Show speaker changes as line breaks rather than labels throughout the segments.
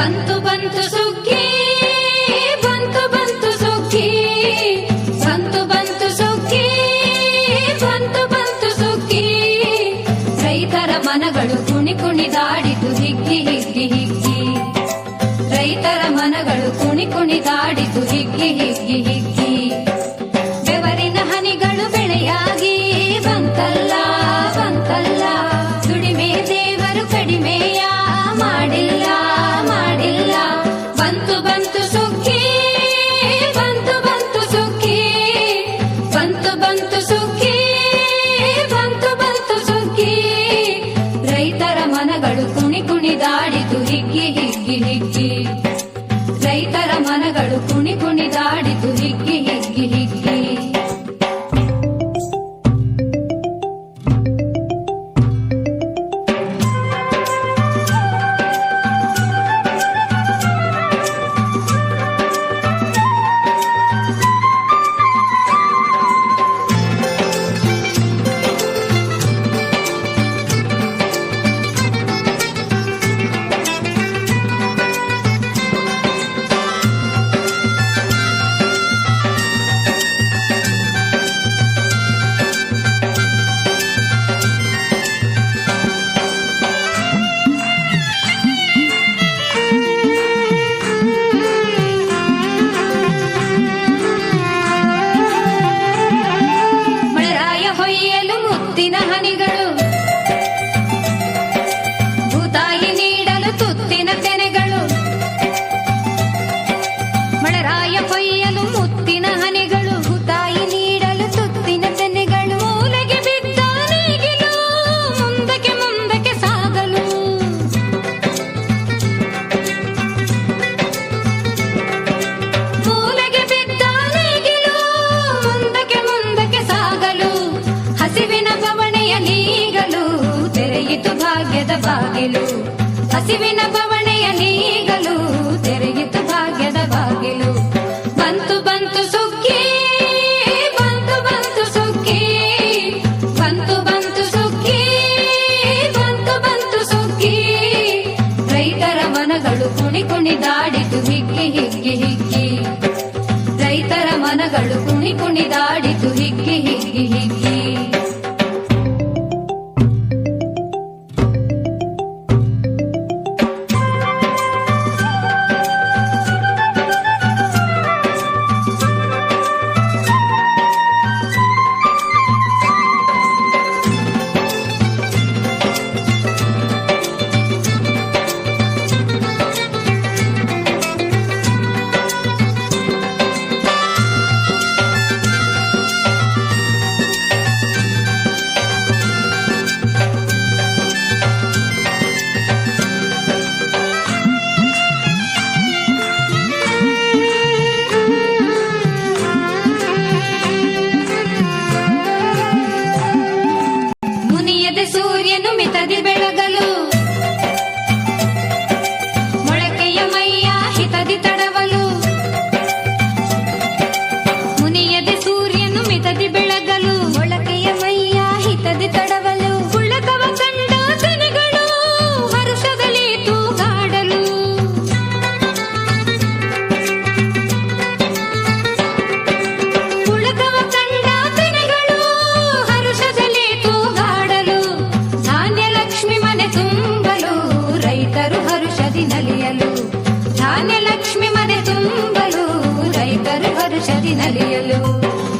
ಬಂತು ಬಂತು ಸುಗ್ಗಿ, ಬಂತು ಬಂತು ಸುಗ್ಗಿ. ಬಂತು ಬಂತು ಸುಗ್ಗಿ, ಬಂತು ಬಂತು ಸುಗ್ಗಿ. ರೈತರ ಮನಗಳು ಕುಣಿ ಕುಣಿದಾಡಿತು ಹಿಗ್ಗಿ ಹಿಗ್ಗಿ ಹಿಗ್ಗಿ. ರೈತರ ಮನಗಳು ಕುಣಿ ಕುಣಿದಾಡಿತು ಹಿಗ್ಗಿ ಹಿಗ್ಗಿ ಹಿಗ್ಗಿ. ರೈತರ ಮನಗಳು ಕುಣಿ ಕುಣಿದಾಡಿತು ಹಿಗ್ಗಿ ಹಿಗ್ಗಿ ಭಾಗ್ಯದ ಬಾಗಿಲು. ಹಸಿವಿನ ಬವಣೆಯ ನೀಗಲು ತೆರೆಯಿತ ಭಾಗ್ಯದ ಬಾಗಿಲು. ಬಂತು ಬಂತು ಸುಗ್ಗಿ ಬಂತು ಬಂತು ಸುಗ್ಗಿ ಬಂತು ಬಂತು ಸುಗ್ಗಿ ಬಂತು ಬಂತು ಸುಗ್ಗಿ ರೈತರ ಮನಗಳು ಕುಣಿ ಕುಣಿದಾಡಿತು ಹಿಗ್ಗಿ ಹಿಗ್ಗಿ ಹಿಗ್ಗಿ. ರೈತರ ಮನಗಳು ಕುಣಿ ಕುಣಿದಾಡಿತು ಚಲಿ ನಲಿಯಲು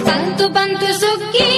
ತಂತು ಬಂತು ಸುಗ್ಗಿ